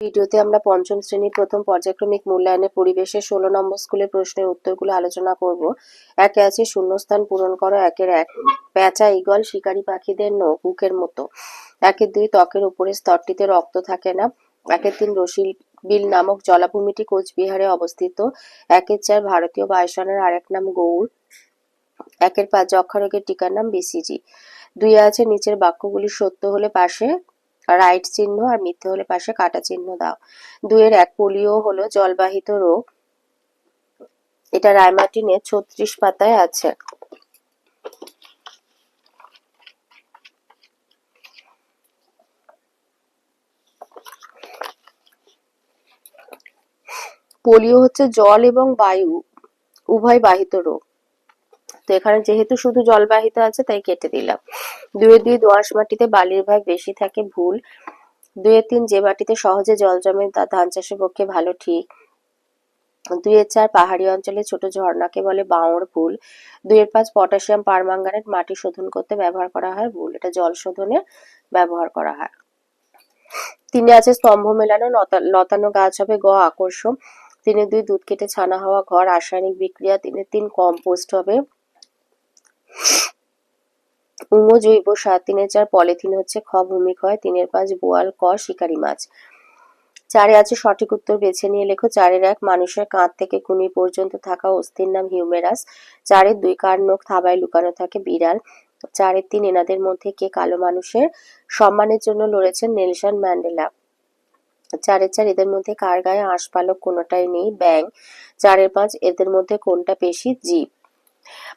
ভিডিওতে আমরা পঞ্চম শ্রেণির প্রথম পর্যায়ক্রমিক মূল্যায়নের পরিবেশের ষোলো নম্বর স্কুলের প্রশ্নের উত্তরগুলো আলোচনা করব। একে আছে শূন্যস্থান পূরণ করো, একের এক পেঁচা ইগল শিকারী পাখিদের নখ, বুকের মতো। একের দুই ত্বকের উপরের স্তরটিতে রক্ত থাকে না। একের তিন রসিল বিল নামক জলাভূমিটি কোচবিহারে অবস্থিত। একের চার ভারতীয় বায়ুসেনার আরেক নাম গৌড়। একের পাঁচ যক্ষা রোগের টিকার নাম বিসিজি। দুই আছে নিচের বাক্যগুলি সত্য হলে পাশে রাইট চিহ্ন আর মিথ্যে হলে পাশে কাটা চিহ্ন দাও। দুইয়ের এক পোলিও হলো জলবাহিত রোগ। এটা রায়মার্টিনে ছত্রিশ পাতায় আছে। পোলিও হচ্ছে জল এবং বায়ু, উভয় বাহিত রোগ। তো এখানে যেহেতু শুধু জলবাহিত আছে, তাই কেটে দিলাম। দুয়ে দুই দোআঁশ মাটিতে বালির ভাগ বেশি থাকে, ভুল। দুয়ে তিন যে মাটিতে সহজে জল জমে, তা ধান চাষের পক্ষে ভালো, ঠিক। দুইয়ের চার পাহাড়ি অঞ্চলে ছোট ঝর্ণাকে বলে বাঁওড়, ভুল। দুইয়ের পাঁচ পটাশিয়াম পারমাঙ্গানেট মাটি শোধন করতে ব্যবহার করা হয়, ভুল। এটা জল শোধনে ব্যবহার করা হয়। তিনে আছে স্তম্ভ মেলানো লতা- লতানো গাছ হবে গ আকর্ষণ। তিনে দুই দুধ কেটে ছানা হওয়া ঘর, রাসায়নিক বিক্রিয়া। তিনে তিন কম্পোস্ট হবে। উমো জৈব সার, তিনের চার পলিথিন হচ্ছে খ ভূমিক্ষয় তিনের পাঁচ বোয়াল ক শিকারি মাছ। চারে আছে সঠিক উত্তর বেছে নিয়ে লেখো। চারের এক, মানুষের কাঁধ থেকে কুনি পর্যন্ত থাকা অস্থির নাম হিউমেরাস। চারের দুই, কার নখ থাবায় লুকানো থাকে বিড়াল। চারের তিন, এনাদের মধ্যে কে কালো মানুষের সম্মানের জন্য লড়েছেন নেলসন ম্যান্ডেলা। চারের চার, এদের মধ্যে কার গায়ে আঁশপালক কোনোটাই নেই ব্যাং চারের পাঁচ, এদের মধ্যে কোনটা পেশি? জীব।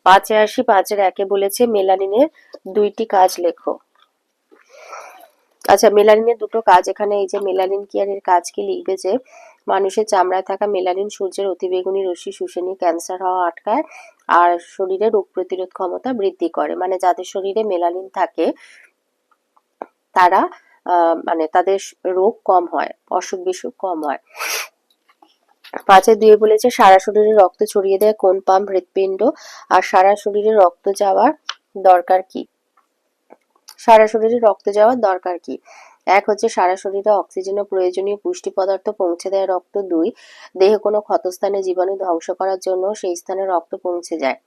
পাঁচে আসি পাঁচের একে বলেছে মেলানিনের দুইটি কাজ লেখো। আচ্ছা মেলানিনের দুটো কাজ, এখানে এই যে মেলানিন কি আর এর কাজ কি লিখবে যে, মানুষের চামড়ায় থাকা মেলানিন সূর্যের অতিবেগুনি রশ্মি শুষে নিয়ে ক্যান্সার হওয়া আটকায় আর শরীরে রোগ প্রতিরোধ ক্ষমতা বৃদ্ধি করে। মানে যাদের শরীরে মেলানিন থাকে, তারা মানে তাদের রোগ কম হয় অসুখ বিসুখ কম হয়। পাঁচে দুয়ে বলেছে, সারা শরীরে রক্ত ছড়িয়ে দেয় কোন পাম্প, হৃৎপিণ্ড, আর সারা শরীরে রক্ত যাওয়ার দরকার কি? সারা শরীরে রক্ত যাওয়ার দরকার কি? এক হচ্ছে, সারা শরীরে অক্সিজেন ও প্রয়োজনীয় পুষ্টি পদার্থ পৌঁছে দেয় রক্ত। দুই, দেহে কোনো ক্ষতস্থানে জীবাণু ধ্বংস করার জন্য সেই স্থানে রক্ত পৌঁছে যায়।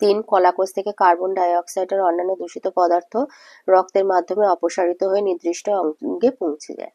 তিন, কলাকোষ থেকে কার্বন ডাই অক্সাইড আর অন্যান্য দূষিত পদার্থ রক্তের মাধ্যমে অপসারিত হয়ে নির্দিষ্ট অঙ্গে পৌঁছে যায়।